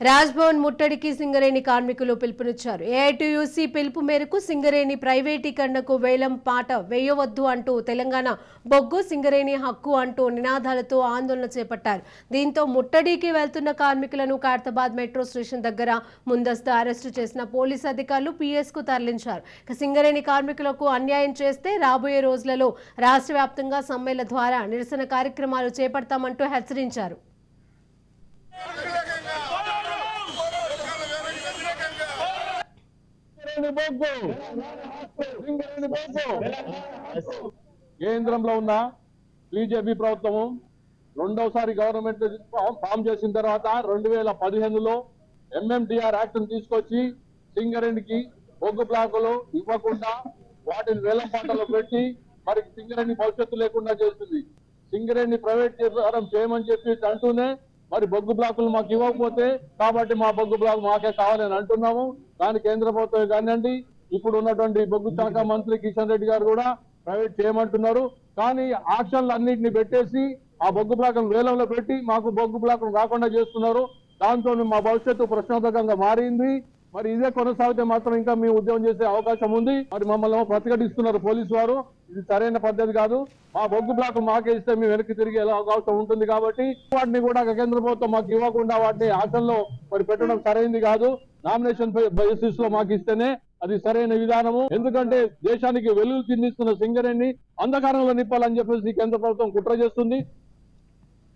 రాజ్భవన్ ముట్టడికి సింగరేణి కార్మికులు పిలుపునిచ్చారు. ఏఐటీయూసీ పిలుపు మేరకు సింగరేణి ప్రైవేటీకరణకు వేలం పాట వేయవద్దు అంటూ తెలంగాణ బొగ్గు సింగరేణి హక్కు అంటూ నినాదాలతో ఆందోళన చేపట్టారు. దీంతో ముట్టడికి వెళ్తున్న కార్మికులను ఖైరతాబాద్ మెట్రో స్టేషన్ దగ్గర ముందస్తు అరెస్టు చేసిన పోలీసు అధికారులు పీఎస్కు తరలించారు. సింగరేణి కార్మికులకు అన్యాయం చేస్తే రాబోయే రోజులలో రాష్ట్ర వ్యాప్తంగా సమ్మెల ద్వారా నిరసన కార్యక్రమాలు చేపడతామంటూ హెచ్చరించారు. సింగరేణి బొగ్గు. సింగరేణి బొగ్గు. కేంద్రంలో ఉన్న బీజేపీ ప్రభుత్వము రెండవసారి గవర్నమెంట్ ఫామ్ చేసిన తర్వాత రెండు వేల పదిహేనులో ఎంఎండిఆర్ యాక్ట్ని తీసుకొచ్చి సింగరేణికి బొగ్గు బ్లాకులు ఇవ్వకుండా వాటిని వేలం పాటలో పెట్టి మరి సింగరేణి భవిష్యత్తు లేకుండా చేస్తుంది. సింగరేణి ప్రైవేట్ చేసారం చేయమని చెప్పి అంటూనే మరి బొగ్గు బ్లాకులు మాకు ఇవ్వకపోతే కాబట్టి మా బొగ్గు బ్లాక్ మాకే కావాలని అంటున్నాము. దాని కేంద్ర ప్రభుత్వం కానివ్వండి ఇప్పుడు ఉన్నటువంటి బొగ్గు శాఖ మంత్రి కిషన్ రెడ్డి గారు కూడా ప్రైవేట్ చేయమంటున్నారు. కానీ ఆక్షన్లు అన్నింటినీ పెట్టేసి ఆ బొగ్గు బ్లాక్ను వేలంలో పెట్టి మాకు బొగ్గు బ్లాక్ను రాకుండా చేస్తున్నారు. దాంతో మా భవిష్యత్తు ప్రశ్నార్థకంగా మారింది. మరి ఇదే కొనసాగితే మాత్రం ఇంకా మేము ఉద్యోగం చేసే అవకాశం ఉంది. మరి మమ్మల్ని ప్రతిఘటిస్తున్నారు పోలీసు వారు. ఇది సరైన పద్ధతి కాదు. మా బొగ్గు బ్లాక్ మాకే ఇస్తే మేము వెనక్కి తిరిగి ఎలా అవకాశం ఉంటుంది కాబట్టి వాటిని కూడా కేంద్ర ప్రభుత్వం మాకు ఇవ్వకుండా వాటిని ఆశల్లో మరి పెట్టడం సరైనది కాదు. నామినేషన్ బేసిస్లో మాకు ఇస్తేనే అది సరైన విధానము. ఎందుకంటే దేశానికి వెలుగు చిందిస్తున్న సింగరేణి అంధకారంలో నింపాలని చెప్పేసి కేంద్ర ప్రభుత్వం కుట్ర చేస్తుంది.